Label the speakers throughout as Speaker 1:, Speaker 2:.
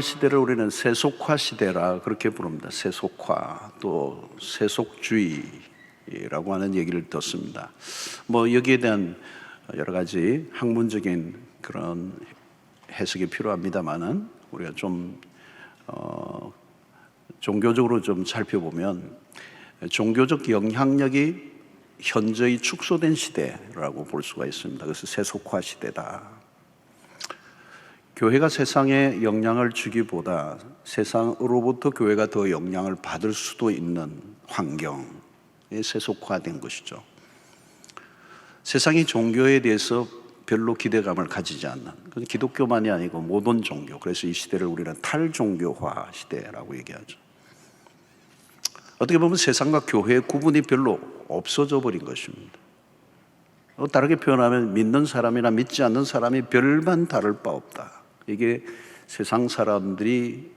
Speaker 1: 오늘날 시대를 우리는 세속화 시대라 그렇게 부릅니다. 세속화 또 세속주의라고 하는 얘기를 듣습니다. 뭐 여기에 대한 여러 가지 학문적인 그런 해석이 필요합니다만은 우리가 좀 어, 종교적으로 좀 살펴보면 종교적 영향력이 현저히 축소된 시대라고 볼 수가 있습니다. 그래서 세속화 시대다. 교회가 세상에 영향을 주기보다 세상으로부터 교회가 더 영향을 받을 수도 있는 환경에 세속화된 것이죠. 세상이 종교에 대해서 별로 기대감을 가지지 않는 기독교만이 아니고 모든 종교 그래서 이 시대를 우리는 탈종교화 시대라고 얘기하죠. 어떻게 보면 세상과 교회의 구분이 별로 없어져 버린 것입니다. 어, 다르게 표현하면 믿는 사람이나 믿지 않는 사람이 별반 다를 바 없다. 이게 세상 사람들이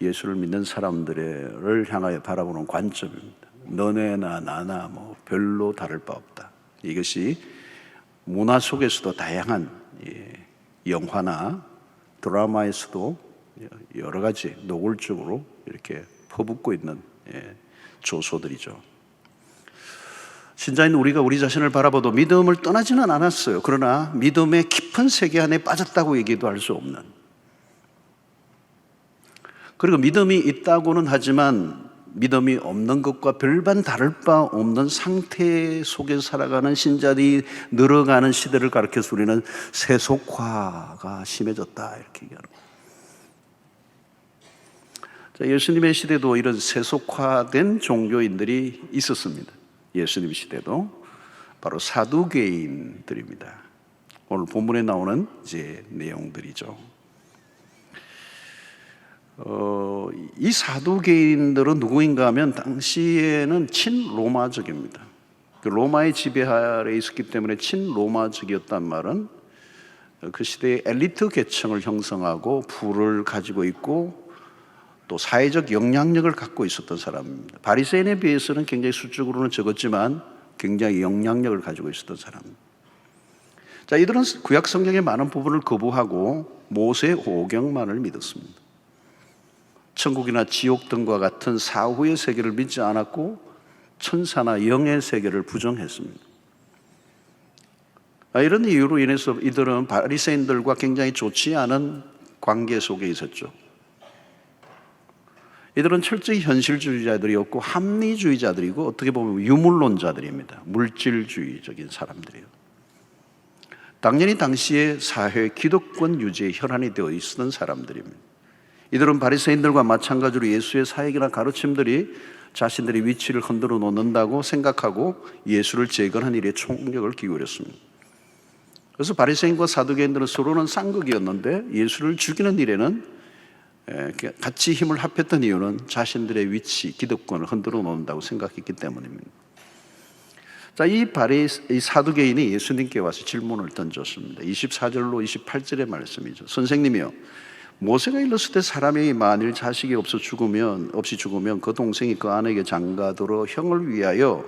Speaker 1: 예수를 믿는 사람들을 향하여 바라보는 관점입니다. 너네나 나나 뭐 별로 다를 바 없다. 이것이 문화 속에서도 다양한 예, 영화나 드라마에서도 여러 가지 노골적으로 이렇게 퍼붓고 있는 예, 조소들이죠. 신자인 우리가 우리 자신을 바라봐도 믿음을 떠나지는 않았어요. 그러나 믿음의 깊은 세계 안에 빠졌다고 얘기도 할 수 없는. 그리고 믿음이 있다고는 하지만 믿음이 없는 것과 별반 다를 바 없는 상태 속에 살아가는 신자들이 늘어가는 시대를 가르쳐서 우리는 세속화가 심해졌다 이렇게 얘기하는 거예요. 자, 예수님의 시대도 이런 세속화된 종교인들이 있었습니다. 예수님 시대도 바로 사두개인들입니다. 오늘 본문에 나오는 이제 내용들이죠. 어, 이 사두개인들은 누구인가 하면 당시에는 친로마적입니다. 그 로마의 지배 아래 있었기 때문에 친로마적이었단 말은 그 시대의 엘리트 계층을 형성하고 부를 가지고 있고 또 사회적 영향력을 갖고 있었던 사람입니다. 바리새인에 비해서는 굉장히 수적으로는 적었지만 굉장히 영향력을 가지고 있었던 사람. 자, 이들은 구약 성경의 많은 부분을 거부하고 모세 오경만을 믿었습니다. 천국이나 지옥 등과 같은 사후의 세계를 믿지 않았고 천사나 영의 세계를 부정했습니다. 아, 이런 이유로 인해서 이들은 바리새인들과 굉장히 좋지 않은 관계 속에 있었죠. 이들은 철저히 현실주의자들이었고 합리주의자들이고 어떻게 보면 유물론자들입니다. 물질주의적인 사람들이에요. 당연히 당시의 사회 기득권 유지에 혈안이 되어 있었던 사람들입니다. 이들은 바리새인들과 마찬가지로 예수의 사역이나 가르침들이 자신들의 위치를 흔들어 놓는다고 생각하고 예수를 재건한 일에 총력을 기울였습니다. 그래서 바리새인과 사두개인들은 서로는 쌍극이었는데 예수를 죽이는 일에는 같이 힘을 합했던 이유는 자신들의 위치, 기득권을 흔들어 놓는다고 생각했기 때문입니다. 자, 이 바리 이 사두개인이 예수님께 와서 질문을 던졌습니다. 24절로 28절의 말씀이죠. 선생님이요. 모세가 일렀을 때 사람이 만일 자식이 없어 죽으면 없이 죽으면 그 동생이 그 아내에게 장가들어 형을 위하여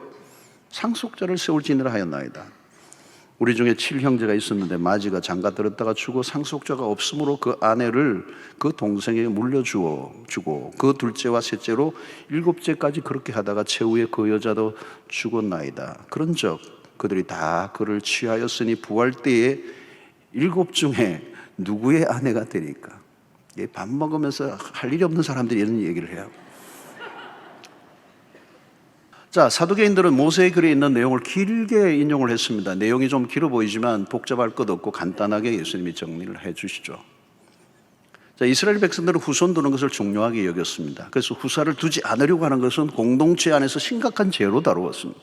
Speaker 1: 상속자를 세울지니라 하였나이다. 우리 중에 칠 형제가 있었는데 마지가 장가 들었다가 죽어 상속자가 없으므로 그 아내를 그 동생에게 물려주어 주고 그 둘째와 셋째로 일곱째까지 그렇게 하다가 최후에 그 여자도 죽었나이다. 그런즉 그들이 다 그를 취하였으니 부활 때에 일곱 중에 누구의 아내가 되니까? 밥 먹으면서 할 일이 없는 사람들이 이런 얘기를 해요. 자, 사두개인들은 모세의 글에 있는 내용을 길게 인용을 했습니다. 내용이 좀 길어 보이지만 복잡할 것 없고 간단하게 예수님이 정리를 해 주시죠. 자, 이스라엘 백성들은 후손 두는 것을 중요하게 여겼습니다. 그래서 후사를 두지 않으려고 하는 것은 공동체 안에서 심각한 죄로 다루었습니다.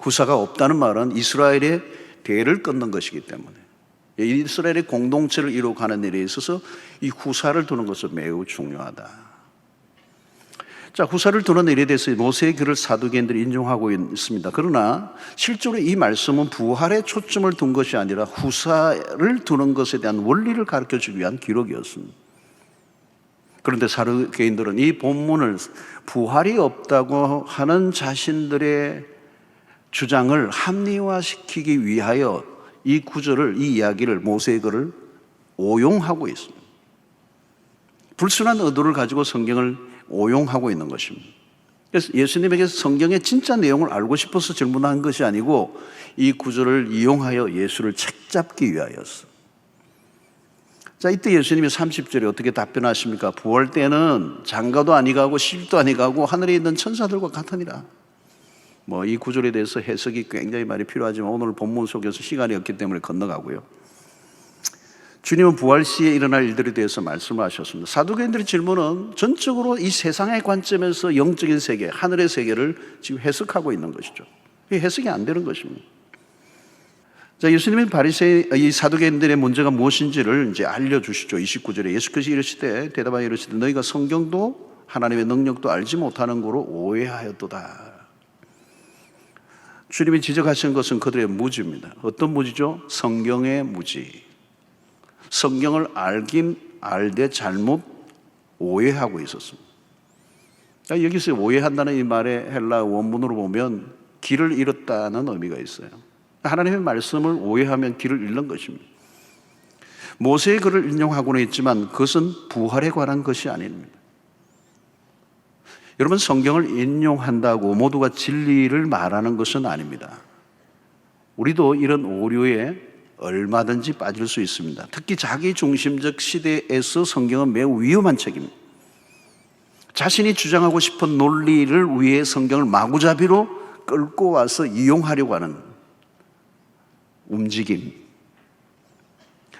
Speaker 1: 후사가 없다는 말은 이스라엘의 대를 끊는 것이기 때문에 이스라엘의 공동체를 이루어가는 일에 있어서 이 후사를 두는 것은 매우 중요하다. 자, 후사를 두는 일에 대해서 모세의 글을 사두개인들이 인정하고 있습니다. 그러나 실제로 이 말씀은 부활에 초점을 둔 것이 아니라 후사를 두는 것에 대한 원리를 가르쳐 주기 위한 기록이었습니다. 그런데 사두개인들은 이 본문을 부활이 없다고 하는 자신들의 주장을 합리화시키기 위하여 이 구절을 이 이야기를 모세의 글을 오용하고 있습니다. 불순한 의도를 가지고 성경을 오용하고 있는 것입니다. 그래서 예수님에게 성경의 진짜 내용을 알고 싶어서 질문한 것이 아니고 이 구절을 이용하여 예수를 책잡기 위하였어. 자, 이때 예수님이 30절에 어떻게 답변하십니까? 부활 때는 장가도 아니가고 실도 아니가고 하늘에 있는 천사들과 같으니라. 뭐 이 구절에 대해서 해석이 굉장히 많이 필요하지만 오늘 본문 속에서 시간이 없기 때문에 건너가고요. 주님은 부활 시에 일어날 일들에 대해서 말씀하셨습니다. 사두개인들의 질문은 전적으로 이 세상의 관점에서 영적인 세계, 하늘의 세계를 지금 해석하고 있는 것이죠. 이 해석이 안 되는 것입니다. 자, 예수님은 바리새 이 사두개인들의 문제가 무엇인지를 이제 알려 주시죠. 29절에 예수께서 이르시되 대답하여 이르시되 너희가 성경도 하나님의 능력도 알지 못하는 거로 오해하였도다. 주님이 지적하신 것은 그들의 무지입니다. 어떤 무지죠? 성경의 무지. 성경을 알긴 알되 잘못 오해하고 있었습니다. 그러니까 여기서 오해한다는 이 말의 헬라 원문으로 보면 길을 잃었다는 의미가 있어요. 하나님의 말씀을 오해하면 길을 잃는 것입니다. 모세의 글을 인용하고는 있지만 그것은 부활에 관한 것이 아닙니다. 여러분 성경을 인용한다고 모두가 진리를 말하는 것은 아닙니다. 우리도 이런 오류에 얼마든지 빠질 수 있습니다. 특히 자기 중심적 시대에서 성경은 매우 위험한 책입니다. 자신이 주장하고 싶은 논리를 위해 성경을 마구잡이로 끌고 와서 이용하려고 하는 움직임.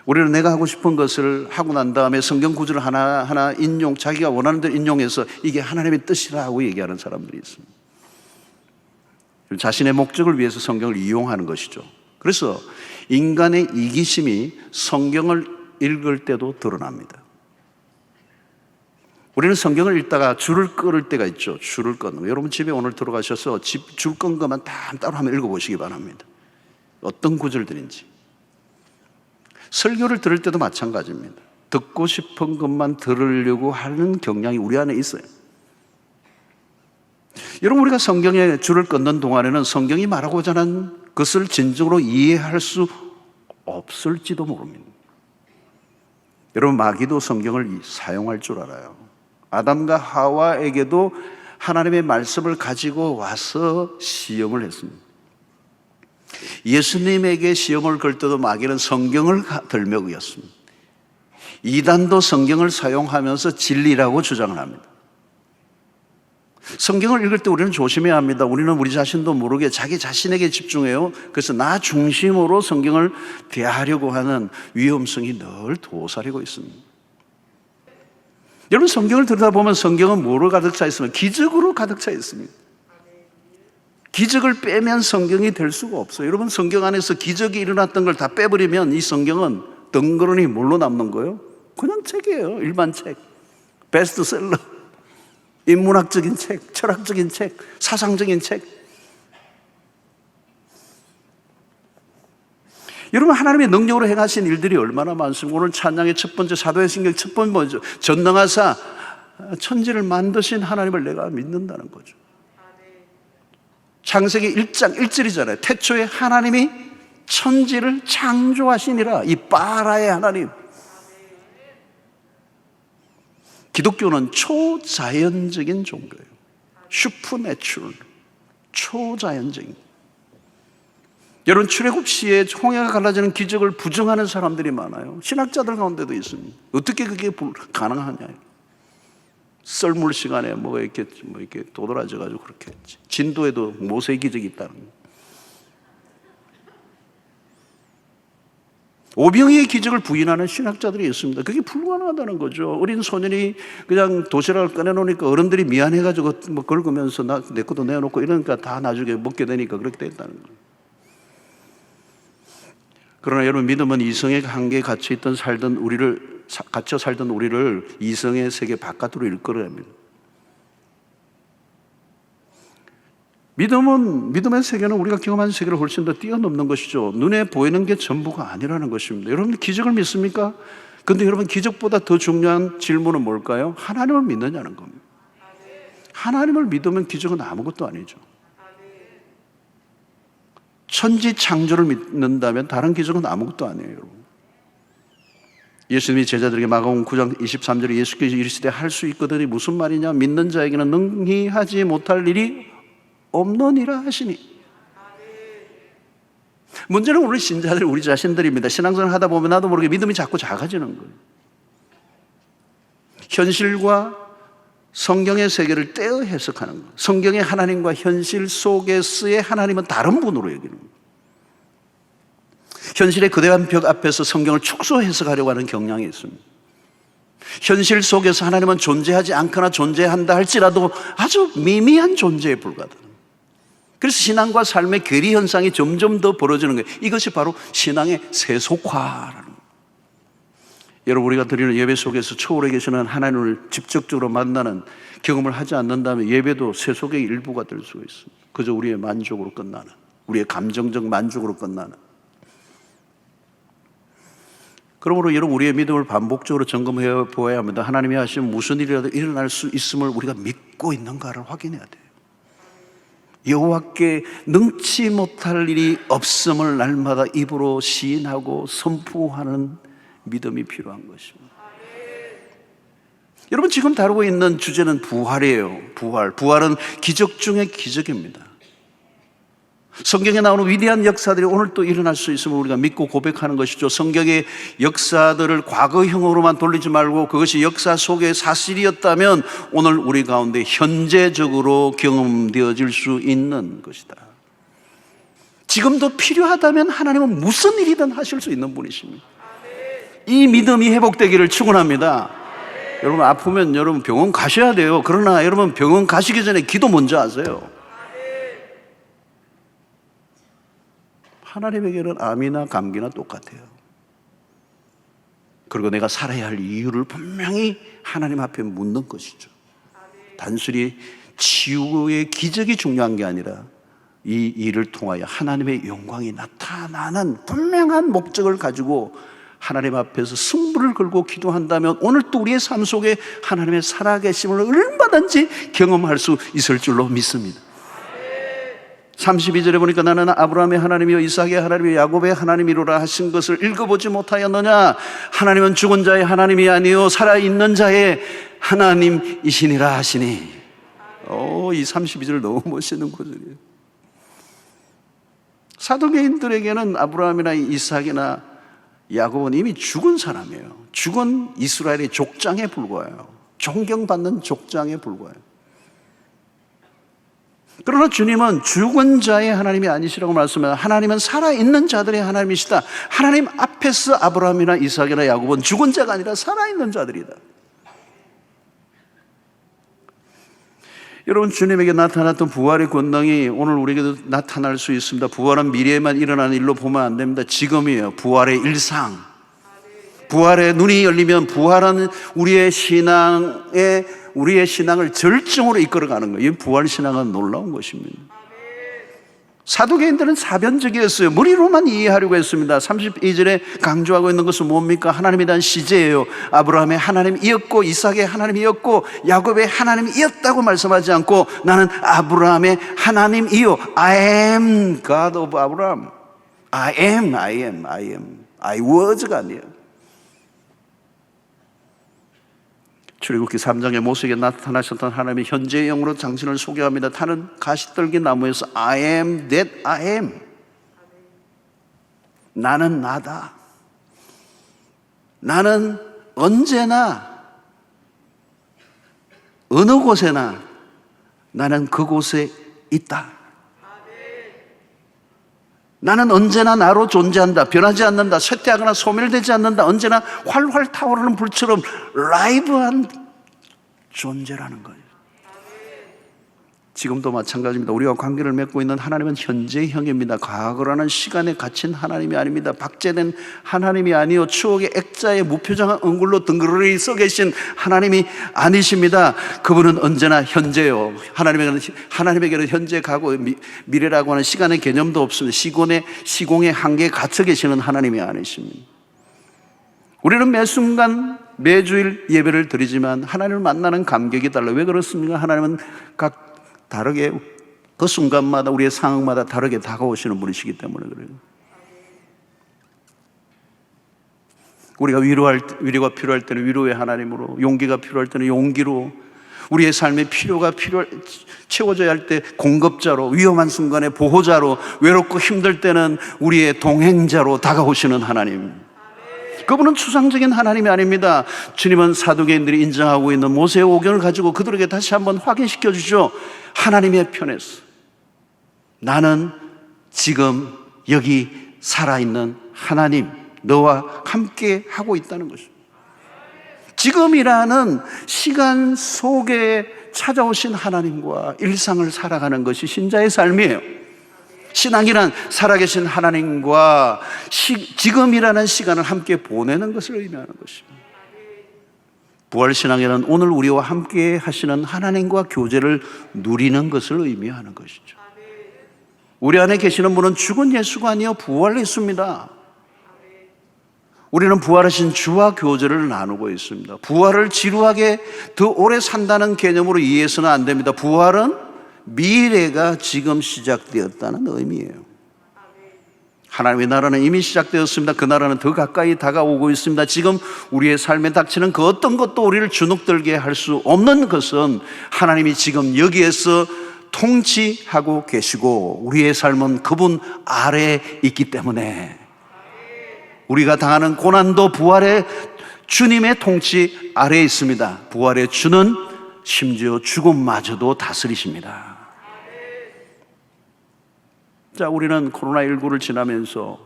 Speaker 1: 우리는 내가 하고 싶은 것을 하고 난 다음에 성경 구절을 하나하나 인용, 자기가 원하는 대로 인용해서 이게 하나님의 뜻이라고 얘기하는 사람들이 있습니다. 자신의 목적을 위해서 성경을 이용하는 것이죠. 그래서 인간의 이기심이 성경을 읽을 때도 드러납니다. 우리는 성경을 읽다가 줄을 끌을 때가 있죠. 줄을 끊는 거. 여러분 집에 오늘 들어가셔서 집줄끈 것만 다 따로 한번 읽어보시기 바랍니다. 어떤 구절들인지. 설교를 들을 때도 마찬가지입니다. 듣고 싶은 것만 들으려고 하는 경향이 우리 안에 있어요. 여러분 우리가 성경에 줄을 끊는 동안에는 성경이 말하고자 하는 것을 진정으로 이해할 수 없을지도 모릅니다. 여러분 마귀도 성경을 사용할 줄 알아요. 아담과 하와에게도 하나님의 말씀을 가지고 와서 시험을 했습니다. 예수님에게 시험을 걸 때도 마귀는 성경을 들먹이었습니다. 이단도 성경을 사용하면서 진리라고 주장을 합니다. 성경을 읽을 때 우리는 조심해야 합니다. 우리는 우리 자신도 모르게 자기 자신에게 집중해요. 그래서 나 중심으로 성경을 대하려고 하는 위험성이 늘 도사리고 있습니다. 여러분 성경을 들여다보면 성경은 뭐로 가득 차 있으면 기적으로 가득 차 있습니다. 기적을 빼면 성경이 될 수가 없어요. 여러분 성경 안에서 기적이 일어났던 걸 다 빼버리면 이 성경은 덩그러니 뭘로 남는 거예요? 그냥 책이에요. 일반 책. 베스트셀러. 인문학적인 책, 철학적인 책, 사상적인 책. 여러분 하나님의 능력으로 행하신 일들이 얼마나 많습니까? 오늘 찬양의 첫 번째 사도의 신경 첫 번째? 전능하사 천지를 만드신 하나님을 내가 믿는다는 거죠. 창세기 1장 1절이잖아요. 태초에 하나님이 천지를 창조하시니라. 이 빠라의 하나님. 기독교는 초자연적인 종교예요. 슈퍼내추럴. 초자연적인. 여러분 출애굽 시에 홍해가 갈라지는 기적을 부정하는 사람들이 많아요. 신학자들 가운데도 있습니다. 어떻게 그게 가능하냐? 썰물 시간에 뭐 이렇게 뭐 이렇게 도드라져 가지고 그렇게 했지. 진도에도 모세 기적이 있다는 거. 오병이의 기적을 부인하는 신학자들이 있습니다. 그게 불가능하다는 거죠. 어린 소년이 그냥 도시락을 꺼내놓으니까 어른들이 미안해가지고 뭐 긁으면서 나, 내 것도 내놓고 이러니까 다 나중에 먹게 되니까 그렇게 됐다는 거예요. 그러나 여러분 믿음은 이성의 한계에 갇혀 있던 살던 우리를 갇혀 살던 우리를 이성의 세계 바깥으로 이끌어냅니다. 믿음은 믿음의 세계는 우리가 경험한 세계를 훨씬 더 뛰어넘는 것이죠. 눈에 보이는 게 전부가 아니라는 것입니다. 여러분 기적을 믿습니까? 근데 여러분 기적보다 더 중요한 질문은 뭘까요? 하나님을 믿느냐는 겁니다. 하나님을 믿으면 기적은 아무것도 아니죠. 천지 창조를 믿는다면 다른 기적은 아무것도 아니에요, 여러분. 예수님이 제자들에게 마가복음 9장 23절에 예수께서 이르시되 할 수 있거든이 무슨 말이냐 믿는 자에게는 능히 하지 못할 일이 없느니라 하시니 문제는 우리 신자들 우리 자신들입니다. 신앙생활 하다 보면 나도 모르게 믿음이 자꾸 작아지는 거예요. 현실과 성경의 세계를 떼어 해석하는 거. 성경의 하나님과 현실 속에서의 하나님은 다른 분으로 여기는 거. 현실의 거대한 벽 앞에서 성경을 축소 해석하려고 하는 경향이 있습니다. 현실 속에서 하나님은 존재하지 않거나 존재한다 할지라도 아주 미미한 존재에 불과하다. 그래서 신앙과 삶의 괴리 현상이 점점 더 벌어지는 거예요. 이것이 바로 신앙의 세속화라는 거예요. 여러분 우리가 드리는 예배 속에서 초월에 계시는 하나님을 직접적으로 만나는 경험을 하지 않는다면 예배도 세속의 일부가 될 수가 있습니다. 그저 우리의 만족으로 끝나는 우리의 감정적 만족으로 끝나는 그러므로 여러분 우리의 믿음을 반복적으로 점검해 보아야 합니다. 하나님이 하시면 무슨 일이라도 일어날 수 있음을 우리가 믿고 있는가를 확인해야 돼요. 여호와께 능치 못할 일이 없음을 날마다 입으로 시인하고 선포하는 믿음이 필요한 것입니다. 여러분 지금 다루고 있는 주제는 부활이에요. 부활. 부활은 기적 중의 기적입니다. 성경에 나오는 위대한 역사들이 오늘 또 일어날 수 있음을 우리가 믿고 고백하는 것이죠. 성경의 역사들을 과거형으로만 돌리지 말고 그것이 역사 속의 사실이었다면 오늘 우리 가운데 현재적으로 경험되어질 수 있는 것이다. 지금도 필요하다면 하나님은 무슨 일이든 하실 수 있는 분이십니다. 이 믿음이 회복되기를 축원합니다. 여러분 아프면 여러분 병원 가셔야 돼요. 그러나 여러분 병원 가시기 전에 기도 먼저 하세요. 하나님에게는 암이나 감기나 똑같아요. 그리고 내가 살아야 할 이유를 분명히 하나님 앞에 묻는 것이죠. 단순히 치유의 기적이 중요한 게 아니라 이 일을 통하여 하나님의 영광이 나타나는 분명한 목적을 가지고 하나님 앞에서 승부를 걸고 기도한다면 오늘 또 우리의 삶 속에 하나님의 살아계심을 얼마든지 경험할 수 있을 줄로 믿습니다. 32절에 보니까 나는 아브라함의 하나님이요 이삭의 하나님이요 야곱의 하나님이로라 하신 것을 읽어보지 못하였느냐? 하나님은 죽은 자의 하나님이 아니요 살아 있는 자의 하나님이시니라 하시니. 오, 이 32절 너무 멋있는 구절이에요. 사도계인들에게는 아브라함이나 이삭이나 야곱은 이미 죽은 사람이에요. 죽은 이스라엘의 족장에 불과해요. 존경받는 족장에 불과해요 그러나 주님은 죽은 자의 하나님이 아니시라고 말씀해요. 하나님은 살아있는 자들의 하나님이시다. 하나님 앞에서 아브라함이나 이삭이나 야곱은 죽은 자가 아니라 살아있는 자들이다. 여러분 주님에게 나타났던 부활의 권능이 오늘 우리에게도 나타날 수 있습니다. 부활은 미래에만 일어나는 일로 보면 안 됩니다. 지금이에요. 부활의 일상. 부활의 눈이 열리면 부활은 우리의 신앙의 우리의 신앙을 절정으로 이끌어가는 거예요. 이 부활 신앙은 놀라운 것입니다. 사도계인들은 사변적이었어요. 머리로만 이해하려고 했습니다. 32절에 강조하고 있는 것은 뭡니까? 하나님에 대한 시제예요. 아브라함의 하나님이었고 이삭의 하나님이었고 야곱의 하나님이었다고 말씀하지 않고 나는 아브라함의 하나님이요. I am God of Abraham. I am, I am, I am. I was가 아니에요. 출애굽기 3장에 모세에게 나타나셨던 하나님의 현재의 영으로 당신을 소개합니다. 타는 가시떨기 나무에서 I am that I am. 나는 나다. 나는 언제나 어느 곳에나 나는 그곳에 있다. 나는 언제나 나로 존재한다. 변하지 않는다. 쇠퇴하거나 소멸되지 않는다. 언제나 활활 타오르는 불처럼 라이브한 존재라는 거예요. 지금도 마찬가지입니다. 우리와 관계를 맺고 있는 하나님은 현재형입니다. 과거라는 시간에 갇힌 하나님이 아닙니다. 박제된 하나님이 아니요 추억의 액자에 무표정한 얼굴로 덩그러니 써 계신 하나님이 아니십니다. 그분은 언제나 현재요. 하나님에게는 하나님에게는 현재 가고 미, 미래라고 하는 시간의 개념도 없습니다. 시공의 시공의 한계에 갇혀 계시는 하나님이 아니십니다. 우리는 매 순간 매주일 예배를 드리지만 하나님을 만나는 감격이 달라. 왜 그렇습니까? 하나님은 각 다르게 그 순간마다 우리의 상황마다 다르게 다가오시는 분이시기 때문에 그래요. 우리가 위로할 때- 위로가 필요할 때는 위로의 하나님으로, 용기가 필요할 때는 용기로, 우리의 삶의 필요가 필요 채워져야 할 때 공급자로, 위험한 순간에 보호자로, 외롭고 힘들 때는 우리의 동행자로 다가오시는 하나님. 그분은 추상적인 하나님이 아닙니다. 주님은 사도계인들이 인정하고 있는 모세의 오경을 가지고 그들에게 다시 한번 확인시켜 주죠. 하나님의 편에서 나는 지금 여기 살아있는 하나님, 너와 함께 하고 있다는 것입니다. 지금이라는 시간 속에 찾아오신 하나님과 일상을 살아가는 것이 신자의 삶이에요. 신앙이란 살아계신 하나님과 시, 지금이라는 시간을 함께 보내는 것을 의미하는 것입니다. 부활신앙이란 오늘 우리와 함께 하시는 하나님과 교제를 누리는 것을 의미하는 것이죠. 우리 안에 계시는 분은 죽은 예수가 아니요 부활 예수입니다. 우리는 부활하신 주와 교제를 나누고 있습니다. 부활을 지루하게 더 오래 산다는 개념으로 이해해서는 안 됩니다. 부활은 미래가 지금 시작되었다는 의미예요. 하나님의 나라는 이미 시작되었습니다. 그 나라는 더 가까이 다가오고 있습니다. 지금 우리의 삶에 닥치는 그 어떤 것도 우리를 주눅들게 할 수 없는 것은 하나님이 지금 여기에서 통치하고 계시고 우리의 삶은 그분 아래에 있기 때문에 우리가 당하는 고난도 부활의 주님의 통치 아래에 있습니다. 부활의 주는 심지어 죽음마저도 다스리십니다. 자, 우리는 코로나19를 지나면서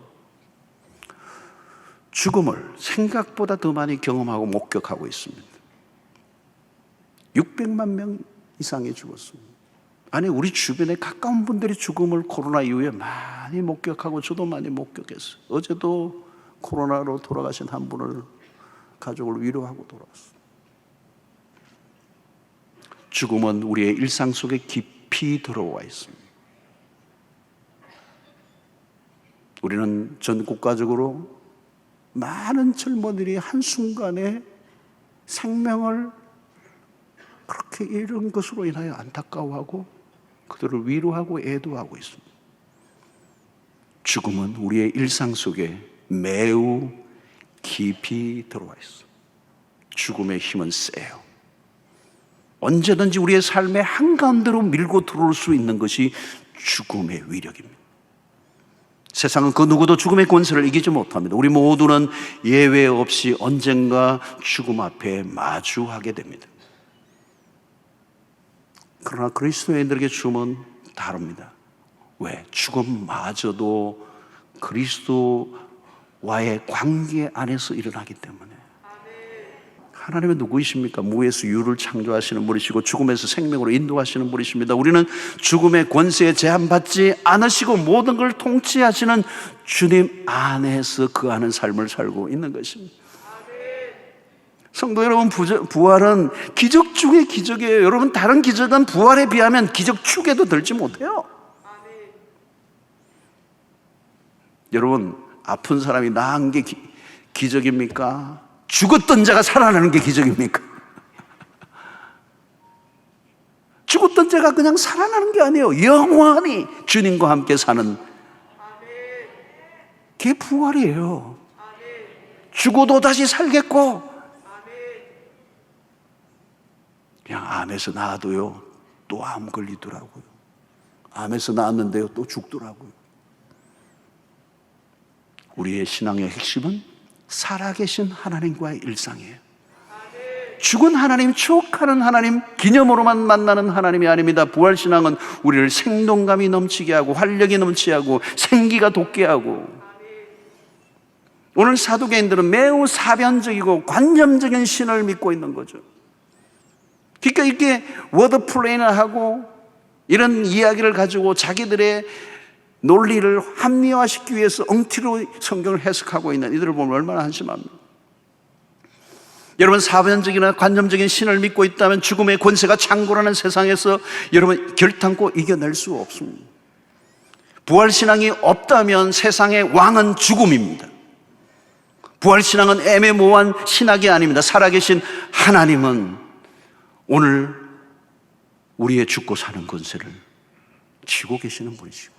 Speaker 1: 죽음을 생각보다 더 많이 경험하고 목격하고 있습니다. 600만 명 이상이 죽었습니다. 아니, 우리 주변에 가까운 분들이 죽음을 코로나 이후에 많이 목격하고 저도 많이 목격했어요. 어제도 코로나로 돌아가신 한 분을 가족을 위로하고 돌아왔어요. 죽음은 우리의 일상 속에 깊이 들어와 있습니다. 우리는 전 국가적으로 많은 젊은이들이 한순간에 생명을 그렇게 잃은 것으로 인하여 안타까워하고 그들을 위로하고 애도하고 있습니다. 죽음은 우리의 일상 속에 매우 깊이 들어와 있어. 죽음의 힘은 세요. 언제든지 우리의 삶의 한가운데로 밀고 들어올 수 있는 것이 죽음의 위력입니다. 세상은 그 누구도 죽음의 권세를 이기지 못합니다. 우리 모두는 예외 없이 언젠가 죽음 앞에 마주하게 됩니다. 그러나 그리스도인들에게 죽음은 다릅니다. 왜? 죽음마저도 그리스도와의 관계 안에서 일어나기 때문에. 하나님은 누구이십니까? 무에서 유를 창조하시는 분이시고 죽음에서 생명으로 인도하시는 분이십니다. 우리는 죽음의 권세에 제한받지 않으시고 모든 걸 통치하시는 주님 안에서 그 아는 삶을 살고 있는 것입니다. 성도 여러분, 부활은 기적 중의 기적이에요. 여러분, 다른 기적은 부활에 비하면 기적 축에도 들지 못해요. 여러분, 아픈 사람이 나은 게 기, 기적입니까? 죽었던 자가 살아나는 게 기적입니까? 죽었던 자가 그냥 살아나는 게 아니에요. 영원히 주님과 함께 사는 그게 부활이에요. 죽어도 다시 살겠고 그냥 암에서 나와도요 또 암 걸리더라고요. 암에서 나왔는데요 또 죽더라고요. 우리의 신앙의 핵심은 살아계신 하나님과의 일상이에요. 죽은 하나님, 추억하는 하나님, 기념으로만 만나는 하나님이 아닙니다. 부활신앙은 우리를 생동감이 넘치게 하고, 활력이 넘치게 하고, 생기가 돋게 하고. 오늘 사도계인들은 매우 사변적이고 관념적인 신을 믿고 있는 거죠. 그러니까 이렇게 워드 플레이를 하고 이런 이야기를 가지고 자기들의 논리를 합리화시키기 위해서 엉티로 성경을 해석하고 있는 이들을 보면 얼마나 한심합니까? 여러분 사변적이나 관념적인 신을 믿고 있다면 죽음의 권세가 창고라는 세상에서 여러분 결탄코 이겨낼 수 없습니다. 부활신앙이 없다면 세상의 왕은 죽음입니다. 부활신앙은 애매모호한 신학이 아닙니다. 살아계신 하나님은 오늘 우리의 죽고 사는 권세를 쥐고 계시는 분이시고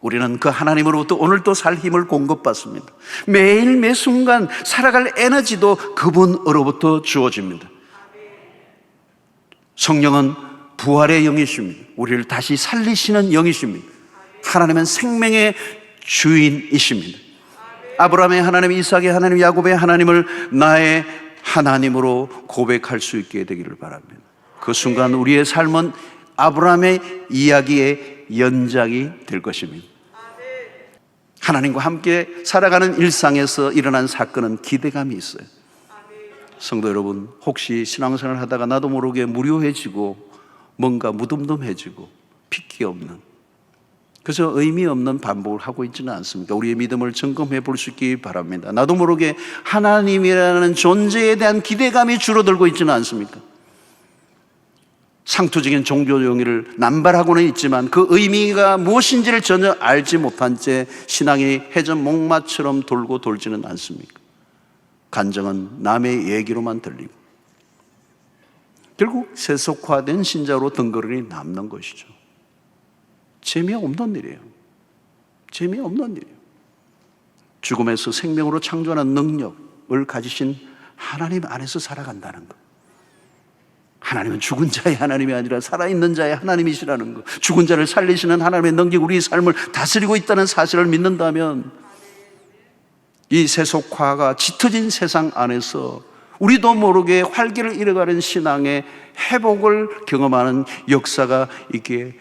Speaker 1: 우리는 그 하나님으로부터 오늘 또 살 힘을 공급받습니다. 매일 매 순간 살아갈 에너지도 그분으로부터 주어집니다. 성령은 부활의 영이십니다. 우리를 다시 살리시는 영이십니다. 하나님은 생명의 주인이십니다. 아브라함의 하나님, 이삭의 하나님, 야곱의 하나님을 나의 하나님으로 고백할 수 있게 되기를 바랍니다. 그 순간 우리의 삶은 아브라함의 이야기의 연장이 될 것입니다. 하나님과 함께 살아가는 일상에서 일어난 사건은 기대감이 있어요. 성도 여러분, 혹시 신앙생활 하다가 나도 모르게 무료해지고 뭔가 무덤덤해지고 핏기 없는 그저 의미 없는 반복을 하고 있지는 않습니까? 우리의 믿음을 점검해 볼 수 있기 바랍니다. 나도 모르게 하나님이라는 존재에 대한 기대감이 줄어들고 있지는 않습니까? 상투적인 종교 용의를 남발하고는 있지만 그 의미가 무엇인지를 전혀 알지 못한 채 신앙이 해전 목마처럼 돌고 돌지는 않습니까? 간정은 남의 얘기로만 들리고 결국 세속화된 신자로 덩그러니 남는 것이죠. 재미없는 일이에요. 재미없는 일이에요. 죽음에서 생명으로 창조하는 능력을 가지신 하나님 안에서 살아간다는 것. 하나님은 죽은 자의 하나님이 아니라 살아있는 자의 하나님이시라는 것. 죽은 자를 살리시는 하나님의 능력, 우리 삶을 다스리고 있다는 사실을 믿는다면 이 세속화가 짙어진 세상 안에서 우리도 모르게 활기를 잃어가는 신앙의 회복을 경험하는 역사가 있게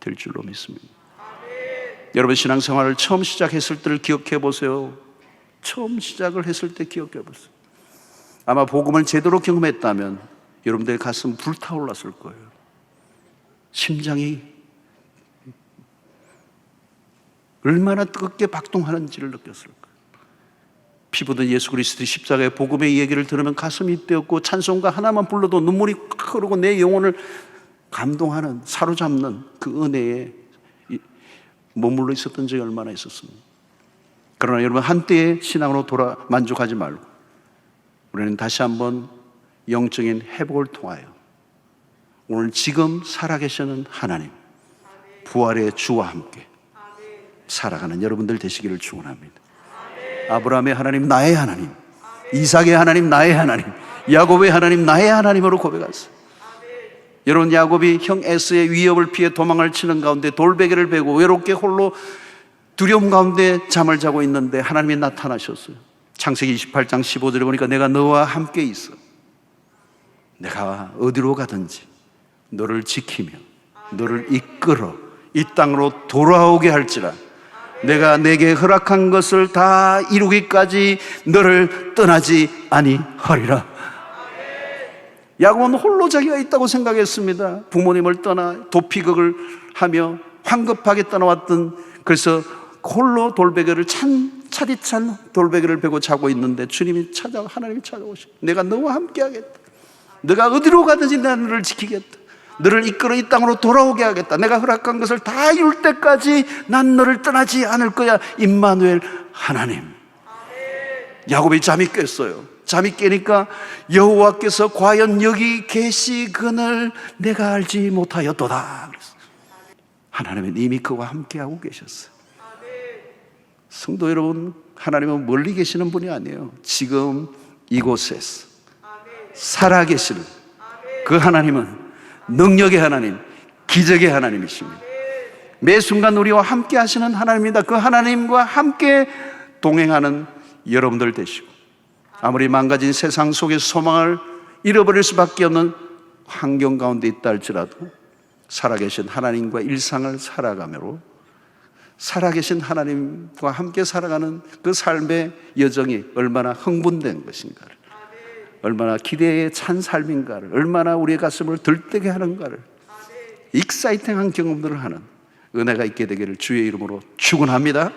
Speaker 1: 될 줄로 믿습니다. 여러분 신앙생활을 처음 시작했을 때를 기억해 보세요. 처음 시작을 했을 때 기억해 보세요. 아마 복음을 제대로 경험했다면 여러분들의 가슴 불타올랐을 거예요. 심장이 얼마나 뜨겁게 박동하는지를 느꼈을 거예요. 피부든 예수 그리스도의 십자가의 복음의 얘기를 들으면 가슴이 뛰었고 찬송가 하나만 불러도 눈물이 흐르고 내 영혼을 감동하는 사로잡는 그 은혜에 머물러 있었던 적이 얼마나 있었습니까? 그러나 여러분 한때의 신앙으로 돌아 만족하지 말고 우리는 다시 한번 영적인 회복을 통하여 오늘 지금 살아계시는 하나님 부활의 주와 함께 살아가는 여러분들 되시기를 축원합니다. 아브라함의 하나님 나의 하나님, 이삭의 하나님 나의 하나님, 야곱의 하나님 나의 하나님으로 고백하세요. 여러분 야곱이 형 에스의 위협을 피해 도망을 치는 가운데 돌베개를 베고 외롭게 홀로 두려움 가운데 잠을 자고 있는데 하나님이 나타나셨어요. 창세기 28장 15절에 보니까 내가 너와 함께 있어. 내가 어디로 가든지 너를 지키며 너를 이끌어 이 땅으로 돌아오게 할지라 내가 내게 허락한 것을 다 이루기까지 너를 떠나지 아니하리라. 야곱은 홀로 자기가 있다고 생각했습니다. 부모님을 떠나 도피극을 하며 황급하게 떠나왔던 그래서 홀로 돌베개를 찬 차디찬 돌베개를 베고 자고 있는데 주님이 찾아 하나님이 찾아오시. 내가 너와 함께하겠다. 내가 어디로 가든지 나를 지키겠다. 너를 이끌어 이 땅으로 돌아오게 하겠다. 내가 허락한 것을 다 이룰 때까지 난 너를 떠나지 않을 거야. 임마누엘 하나님. 야곱이 잠이 깼어요. 잠이 깨니까 여호와께서 과연 여기 계시그늘 내가 알지 못하였도다. 하나님은 이미 그와 함께하고 계셨어요. 성도 여러분, 하나님은 멀리 계시는 분이 아니에요. 지금 이곳에서 살아계시는 그 하나님은 능력의 하나님, 기적의 하나님이십니다. 매 순간 우리와 함께 하시는 하나님입니다. 그 하나님과 함께 동행하는 여러분들 되시고 아무리 망가진 세상 속에 소망을 잃어버릴 수밖에 없는 환경 가운데 있다 할지라도 살아계신 하나님과 일상을 살아가므로 살아계신 하나님과 함께 살아가는 그 삶의 여정이 얼마나 흥분된 것인가를 얼마나 기대에 찬 삶인가를 얼마나 우리의 가슴을 들뜨게 하는가를 익사이팅한 경험들을 하는 은혜가 있게 되기를 주의 이름으로 축원합니다.